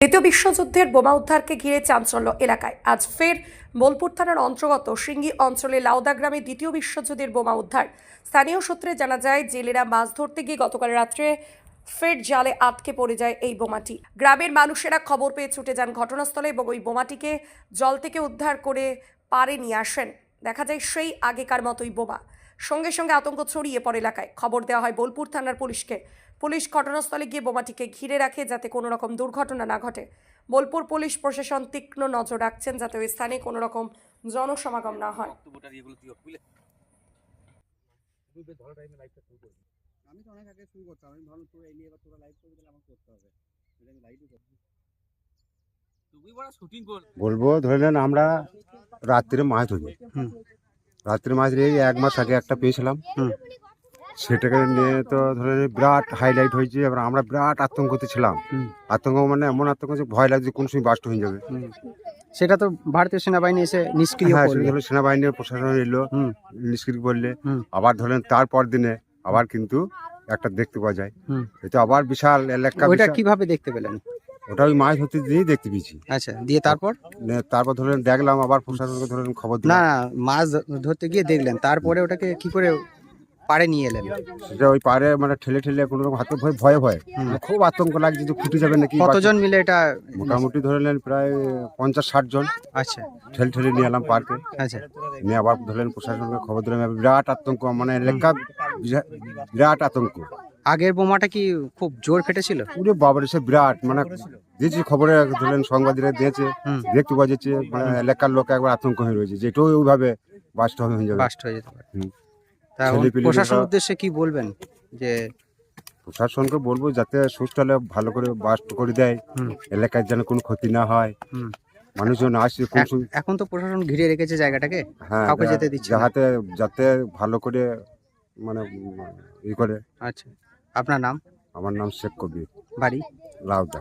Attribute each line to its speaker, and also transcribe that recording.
Speaker 1: দ্বিতীয় বিশ্বযুদ্ধের বোমা উদ্ধারকে ঘিরে চাঞ্চল্য এলাকায়। আজ ফের বোলপুর থানার অন্তর্গত সিঙ্গি অঞ্চলে লাউদা গ্রামে দ্বিতীয় বিশ্বযুদ্ধের বোমা উদ্ধার। স্থানীয় সূত্রে জানা যায়, জেলেরা মাছ ধরতে গিয়ে গতকাল রাত্রে ফের জালে আটকে পড়ে যায় এই বোমাটি। গ্রামের মানুষেরা খবর পেয়ে ছুটে যান ঘটনাস্থলে এবং ওই বোমাটিকে জল থেকে উদ্ধার করে পারে নিয়ে আসেন। দেখা যায়, সেই আগেকার মতোই বোমা। সঙ্গে সঙ্গে আতঙ্ক ছড়িয়ে পড়ে এলাকায়। খবর দেওয়া হয়, বোলপুর থানার পুলিশকে। পুলিশ ঘটনাস্থলে গিয়ে বোমাটিকে ঘিরে রাখে যাতে কোনো রকম দুর্ঘটনা না ঘটে। বোলপুর পুলিশ প্রশাসন তীক্ষ্ণ নজর রাখছেন যাতে ওই স্থানে কোনো রকম জনসমাগম না হয়।
Speaker 2: বক্তব্যটা ইয়েগুলো তুই বুঝলে?
Speaker 3: আমি তো অনেক আগে শুরু করতাম। আমি ভাবলাম তোরা এলিয়ে এবার তোরা লাইভ করবি তাহলে আমাকে করতে হবে। আমি লাইভই করব।
Speaker 2: তুই বড় শুটিং কর
Speaker 4: বলব ধরে নেন আমরা রাত্রে মাছ ধরি। রাত্রে মাছ ধরে এক মাস আগে একটা পেয়েছিলাম।
Speaker 3: হুম।
Speaker 4: সেটাকে নিয়ে তো ধরে বিরাট হাইলাইট হয়েছে এবার আমরা বিরাট আতঙ্কতে ছিলাম। আতঙ্ক মানে এমন আতঙ্ক যে ভয় লাগছে কোন সময় বাস্ট হয়ে যাবে।
Speaker 3: সেটা তো ভারতীয় সেনাবাহিনী এসে নিষ্ক্রিয়
Speaker 4: হ্যাঁ ধরো সেনাবাহিনীর প্রশাসন এলো নিষ্ক্রিয় করলে। আবার ধরেন তারপর দিনে আবার কিন্তু একটা দেখতে পাওয়া যায়। এটা আবার বিশাল এলাকা
Speaker 3: ওইটা কীভাবে দেখতে পেলেন?
Speaker 4: ওটা ওই মাছ ধরতে দিয়েই দেখতে পেয়েছি।
Speaker 3: আচ্ছা দিয়ে তারপর?
Speaker 4: তারপর ধরেন দেখলাম আবার প্রশাসনকে ধরেন খবর
Speaker 3: না মাছ ধরতে গিয়ে দেখলেন। তারপরে ওটাকে কি করে পাড়ে নিয়ে এলেন।
Speaker 4: এটা ওই পারে মানে ঠেলে ঠেলে কোনো রকম হাতে ভয় ভয়ে ভয়ে। মানে খুব আতঙ্ক লাগছে যে ফুটে যাবে নাকি।
Speaker 3: কতজন মিলে এটা
Speaker 4: মোটামুটি ধরে নেন প্রায় পঞ্চাশ ষাট জন।
Speaker 3: আচ্ছা।
Speaker 4: ঠেলে ঠেলে নিয়ে এলাম পার্কে।
Speaker 3: আচ্ছা।
Speaker 4: নিয়ে আবার ধরলেন প্রশাসনকে খবর দিলাম। বিরাট আতঙ্ক মানে এলাকা বিরা- বিরাট আতঙ্ক।
Speaker 3: আগের বোমাটা কি খুব জোর ফেটেছিল?
Speaker 4: পুরো বাবার সে বিরাট মানে দিয়েছি খবরে ধরলেন সংবাদীরা দিয়েছে দেখতে পাওয়া যাচ্ছে মানে এলাকার লোক একবার আতঙ্ক হয়ে রয়েছে যেটাও ওইভাবে বাস্ট হয়ে যাবে।
Speaker 3: বাস্ট হয়ে যেতে পারে। প্রশাসন উদ্দেশ্যে কি বলবেন যে
Speaker 4: প্রশাসনকে বলব যাতে সুস্থলে ভালো করে বাস্ট করে দেয়। এলাকার যেন কোনো ক্ষতি না হয়। মানুষজন আসছে
Speaker 3: এখন তো প্রশাসন ঘিরে রেখেছে জায়গাটাকে।
Speaker 4: হ্যাঁ
Speaker 3: কাউকে যেতে দিচ্ছে না।
Speaker 4: যাহাতে যাতে ভালো করে মানে ই করে।
Speaker 3: আচ্ছা। আপনার নাম?
Speaker 4: আমার নাম শেখ কবির।
Speaker 3: বাড়ি?
Speaker 4: লাউদা